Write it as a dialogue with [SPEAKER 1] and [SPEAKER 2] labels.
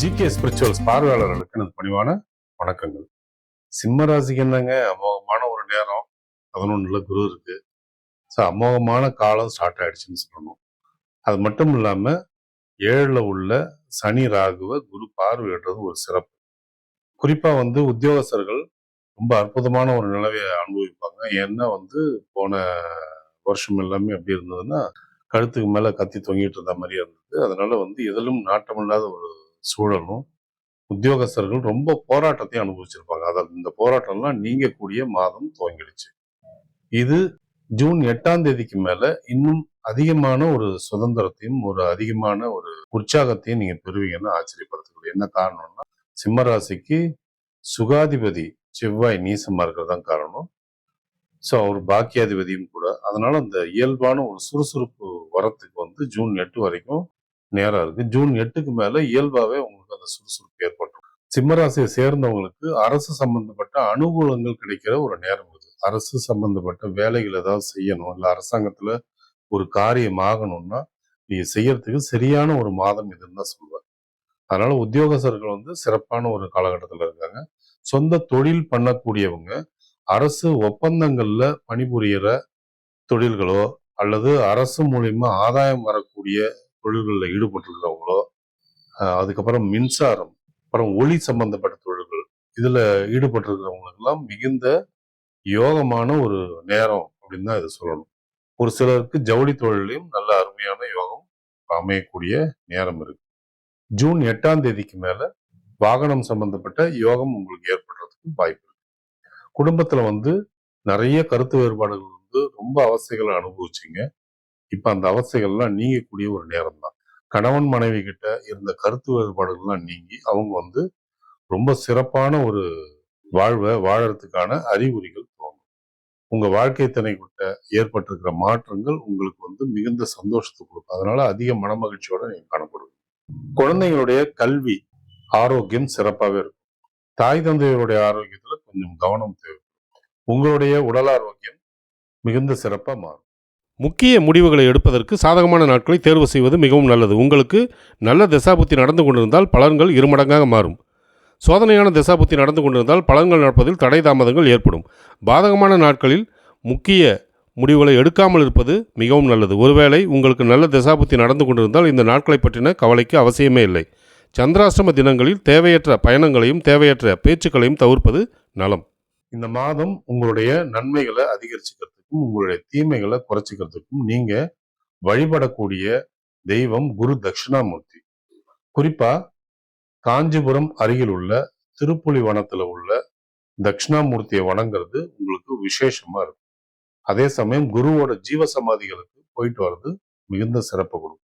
[SPEAKER 1] GK spirituals பார்வையாளர்களுக்கு எனது பணிவான வணக்கங்கள். சிம்ம ராசிக்கு என்னங்க அமோகமான ஒரு நேரம். பதினொன்றுல குரு இருக்கு. ஸோ அமோகமான காலம் ஸ்டார்ட் ஆயிடுச்சுன்னு சொல்லணும். அது மட்டும் இல்லாம ஏழுல உள்ள சனி ராகுவ குரு பார்வையிடுறது ஒரு சிறப்பு. குறிப்பா வந்து உத்தியோகஸ்தர்கள் ரொம்ப அற்புதமான ஒரு நிலவையை அனுபவிப்பாங்க. ஏன்னா வந்து போன வருஷம் எல்லாமே எப்படி இருந்ததுன்னா கழுத்துக்கு மேலே கத்தி தொங்கிட்டு இருந்த மாதிரி இருந்தது. அதனால வந்து எதிலும் நாட்டமில்லாத ஒரு சூழலும் உத்தியோகஸ்தர்கள் ரொம்ப போராட்டத்தையும் அனுபவிச்சிருப்பாங்க. அதாவது இந்த போராட்டம்லாம் நீங்கக்கூடிய மாதம் துவங்கிடுச்சு. இது ஜூன் எட்டாம் தேதிக்கு மேல இன்னும் அதிகமான ஒரு சுதந்திரத்தையும் ஒரு அதிகமான ஒரு உற்சாகத்தையும் நீங்க பெறுவீங்கன்னு ஆச்சரியப்படுத்தக்கூடிய என்ன காரணம்னா சிம்மராசிக்கு சுகாதிபதி செவ்வாய் நீசமா இருக்கிறது காரணம். ஸோ அவர் பாக்கியாதிபதியும் கூட. அதனால அந்த இயல்பான ஒரு சுறுசுறுப்பு வரத்துக்கு வந்து ஜூன் எட்டு வரைக்கும் நேரம் இருக்கு. ஜூன் எட்டுக்கு மேல இயல்பாவே உங்களுக்கு அந்த சுறுசுறுப்பு ஏற்பட்டுரும். சிம்மராசியை சேர்ந்தவங்களுக்கு அரசு சம்பந்தப்பட்ட அனுகூலங்கள் கிடைக்கிற ஒரு நேரம் இது அரசு சம்பந்தப்பட்ட வேலைகள் ஏதாவது செய்யணும். இல்லை அரசாங்கத்துல ஒரு காரியம் ஆகணும்னா நீங்க செய்யறதுக்கு சரியான ஒரு மாதம் இதுன்னு தான் சொல்லுவேன். அதனால உத்தியோகஸ்தர்கள் வந்து சிறப்பான ஒரு காலகட்டத்தில் இருக்காங்க. சொந்த தொழில் பண்ணக்கூடியவங்க அரசு ஒப்பந்தங்கள்ல பணிபுரியிற தொழில்களோ அல்லது அரசு மூலியமா ஆதாயம் வரக்கூடிய தொழில்களில் ஈடுபட்டிருக்கிறவங்களோ அதுக்கப்புறம் மின்சாரம் அப்புறம் ஒளி சம்பந்தப்பட்ட தொழில்கள் இதில் ஈடுபட்டிருக்கிறவங்களுக்கெல்லாம் மிகுந்த யோகமான ஒரு நேரம் அப்படின்னு தான் இதை சொல்லணும். ஒரு சிலருக்கு ஜவுளி தொழிலையும் நல்ல அருமையான யோகம் அமையக்கூடிய நேரம் இருக்கு. ஜூன் எட்டாம் தேதிக்கு மேலே வாகனம் சம்பந்தப்பட்ட யோகம் உங்களுக்கு ஏற்படுறதுக்கு வாய்ப்பு இருக்கு. குடும்பத்தில் வந்து நிறைய கருத்து வேறுபாடுகள் வந்து ரொம்ப அவஸ்தைகளை அனுபவிச்சிங்க. இப்ப அந்த அவஸ்தைகள்லாம் நீங்கக்கூடிய ஒரு நேரம் தான் கணவன் மனைவி கிட்ட இருந்த கருத்து வேறுபாடுகள்லாம் நீங்கி அவங்க வந்து ரொம்ப சிறப்பான ஒரு வாழ்வை வாழறதுக்கான அறிகுறிகள் தோணும். உங்க வாழ்க்கை துணை கிட்ட ஏற்பட்டிருக்கிற மாற்றங்கள் உங்களுக்கு வந்து மிகுந்த சந்தோஷத்தை கொடுக்கும். அதனால அதிக மனமகிழ்ச்சியோட நீங்க காணப்படுவீங்க குழந்தைங்களுடைய கல்வி ஆரோக்கியம் சிறப்பாகவே இருக்கும். தாய் தந்தையருடைய ஆரோக்கியத்துல கொஞ்சம் கவனம் தேவை. உங்களுடைய உடல் ஆரோக்கியம் மிகுந்த சிறப்பா மாறும்.
[SPEAKER 2] முக்கிய முடிவுகளை எடுப்பதற்கு சாதகமான நாட்களை தேர்வு செய்வது மிகவும் நல்லது. உங்களுக்கு நல்ல திசாபுத்தி நடந்து கொண்டிருந்தால் பலன்கள் இருமடங்காக மாறும். சோதனையான திசாபுத்தி நடந்து கொண்டிருந்தால் பலன்கள் நடப்பதில் தடை தாமதங்கள் ஏற்படும். பாதகமான நாட்களில் முக்கிய முடிவுகளை எடுக்காமல் இருப்பது மிகவும் நல்லது. ஒருவேளை உங்களுக்கு நல்ல திசாபுத்தி நடந்து கொண்டிருந்தால் இந்த நாட்களை பற்றின கவலைக்கு அவசியமே இல்லை. சந்திராஷ்டம தினங்களில் தேவையற்ற பயணங்களையும் தேவையற்ற பேச்சுக்களையும் தவிர்ப்பது நலம்.
[SPEAKER 1] இந்த மாதம் உங்களுடைய நன்மைகளை அதிகரிச்சுக்கிறதுக்கும் உங்களுடைய தீமைகளை குறைச்சிக்கிறதுக்கும் நீங்க வழிபடக்கூடிய தெய்வம் குரு தட்சிணாமூர்த்தி. குறிப்பா காஞ்சிபுரம் அருகில் உள்ள திருப்புலி வனத்துல உள்ள தட்சிணாமூர்த்தியை வணங்குறது உங்களுக்கு விசேஷமா இருக்கும். அதே சமயம் குருவோட ஜீவ சமாதிகளுக்கு போயிட்டு வர்றது மிகுந்த சிறப்பு கொடுக்கும்.